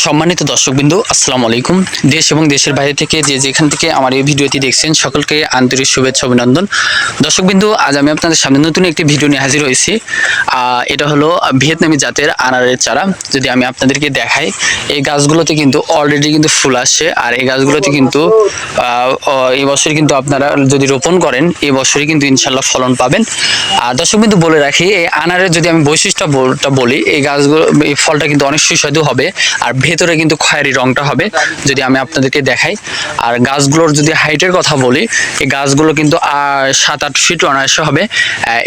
সম্মানিত দর্শকবিন্দু আসসালামু আলাইকুম। দেশ এবং দেশের বাইরে থেকে যে যেখান থেকে আমার এই ভিডিওটি দেখছেন সকলকে আন্তরিক শুভেচ্ছা অভিনন্দন। দর্শকবিন্দু আজ আমি আপনাদের সামনে নতুন একটি ভিডিও নিয়ে হাজির হয়েছি। এটা হলো ভিয়েতনামি জাতের আনারের চারা। যদি আমি আপনাদেরকে দেখাই এই গাছগুলোতে কিন্তু অলরেডি কিন্তু ফুল আসছে। আর এই গাছগুলোতে কিন্তু আহ, আহ, এই বছর কিন্তু আপনারা যদি রোপণ করেন এই বছরই কিন্তু ইনশাল্লাহ ফলন পাবেন। আর দর্শকবিন্দু বলে রাখি এই আনারের যদি আমি বৈশিষ্ট্যটা বলি এই গাছগুলো এই ফলটা কিন্তু অনেক সুস্বাদু হবে। আর ভেতরে কিন্তু খয়েরি রংটা হবে, যদি আমি আপনাদেরকে দেখাই। আর গাছগুলোর যদি হাইটের কথা বলি, এই গাছগুলো কিন্তু সাত আট ফিট অনায়াসে হবে।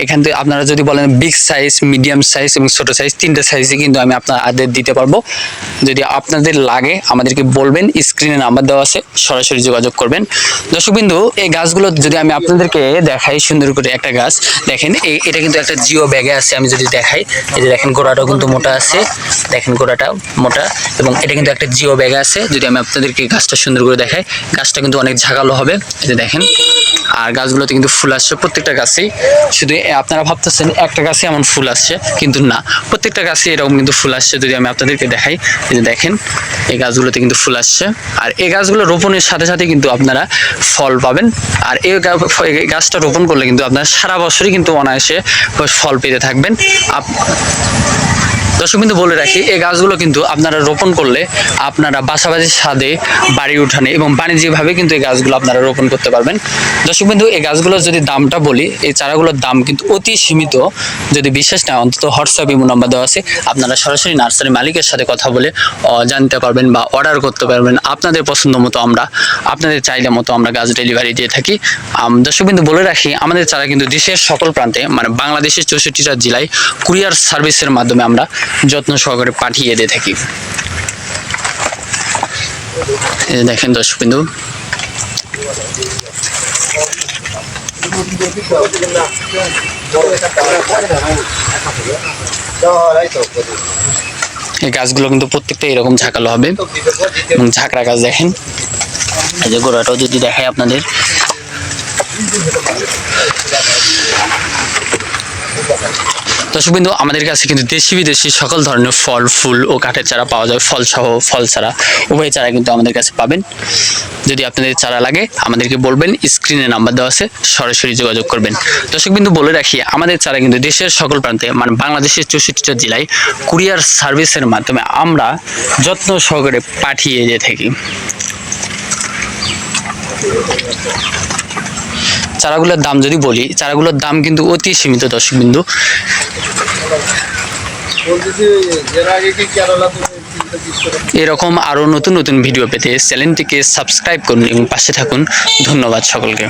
এখান থেকে আপনারা যদি বলেন বিগ সাইজ মিডিয়াম সাইজ এবং ছোটো সাইজ তিনটে সাইজে কিন্তু আমি আপনাদের দিতে পারব। যদি আপনাদের লাগে, আমাদেরকে বলবেন স্ক্রিনে নাম্বার দেওয়া আছে, সরাসরি যোগাযোগ করবেন। দর্শকবিন্দু, এই গাছগুলো যদি আমি আপনাদেরকে দেখাই, সুন্দর করে একটা গাছ, দেখেন এটা কিন্তু একটা জিও ব্যাগে আছে, আমি যদি দেখাই, এই যে দেখেন গোড়াটাও কিন্তু মোটা আছে, দেখেন গোড়াটা মোটা এবং এটা কিন্তু একটা জিও ব্যাগে আছে। যদি আমি আপনাদেরকে গাছটা সুন্দর করে দেখাই, গাছটা কিন্তু অনেক ঝাঁকালো হবে। এই যে দেখেন, আর গাছগুলোতে কিন্তু ফুল আসছে প্রত্যেকটা গাছেই। শুধু আপনারা ভাবতেছেন একটা গাছে এমন ফুল আসছে, কিন্তু না। প্রত্যেকটা গাছে এরকম কিন্তু ফুল আসছে, যদি আমি আপনাদেরকে দেখাই। এই যে দেখেন, এই গাছগুলোতে কিন্তু ফুল আসছে। আর এই গাছগুলো রোপণের সাথে সাথে কিন্তু আপনারা ফল পাবেন। আর এই গাছটা রোপণ করলে কিন্তু আপনারা সারা বছরই কিন্তু অনায়াসে ফল পেতে থাকবেন। আপ- দর্শক কিন্তু বলে রাখি, এই গাছগুলো কিন্তু আপনারা রোপণ করলে আপনারা বাসাবাড়ির স্বাদে বাড়ি উঠানে এবং বাণিজ্যিকভাবে কিন্তু এই গাছগুলো আপনারা রোপণ করতে পারবেন। দর্শক বিন্দু, এই গাছগুলোর যদি দামটা বলি, এই চারাগুলোর দাম কিন্তু অতি সীমিত। যদি বিশেষ না অন্তত হোয়াটসঅ্যাপ, ইমো নাম্বার দেওয়া আছে, আপনারা সরাসরি নার্সারি মালিকের সাথে কথা বলে জানতে পারবেন বা অর্ডার করতে পারবেন। আপনাদের পছন্দ মতো আমরা, আপনাদের চাইলে মতো আমরা গাছ ডেলিভারি দিয়ে থাকি। দর্শক বিন্দু, বলে রাখি, আমাদের চারা কিন্তু দেশের সকল প্রান্তে মানে বাংলাদেশের চৌষট্টিটা জেলায় কুরিয়ার সার্ভিসের মাধ্যমে আমরা যত্ন সহকারে পাঠিয়ে দিয়ে থাকি। দেখেন দর্শক বিন্দু। এই গাছগুলো কিন্তু প্রত্যেকটা এরকম ঝাঁকালো হবে। এবং ঝাঁকড়া গাছ দেখেন। এই যে গোড়াটাও যদি দেখায় আপনাদের। দর্শক বিন্দু, আমাদের কাছে কিন্তু দেশি বিদেশি সকল ধরনের ফল, ফুল ও কাঠের চারা পাওয়া যায়। ফল সহ ফল চারা উভয় চারা কিন্তু আমাদের কাছে পাবেন। যদি আপনাদের চারা লাগে, আমাদেরকে বলবেন স্ক্রিনে নাম্বার দেওয়া আছে, সরাসরি যোগাযোগ করবেন। দর্শক বিন্দু, বলে রাখি, আমাদের চারা কিন্তু দেশের সকল প্রান্তে মানে বাংলাদেশের চৌষট্টিটা জেলায় কুরিয়ার সার্ভিসের মাধ্যমে আমরা যত্ন সহকারে পাঠিয়ে দিয়ে থাকি। চারাগুলোর দাম যদি বলি, চারাগুলোর দাম কিন্তু অতি সীমিত দর্শক বিন্দু। এরকম আরও নতুন নতুন ভিডিও পেতে চ্যানেলটিকে সাবস্ক্রাইব করুন এবং পাশে থাকুন। ধন্যবাদ সকলকে।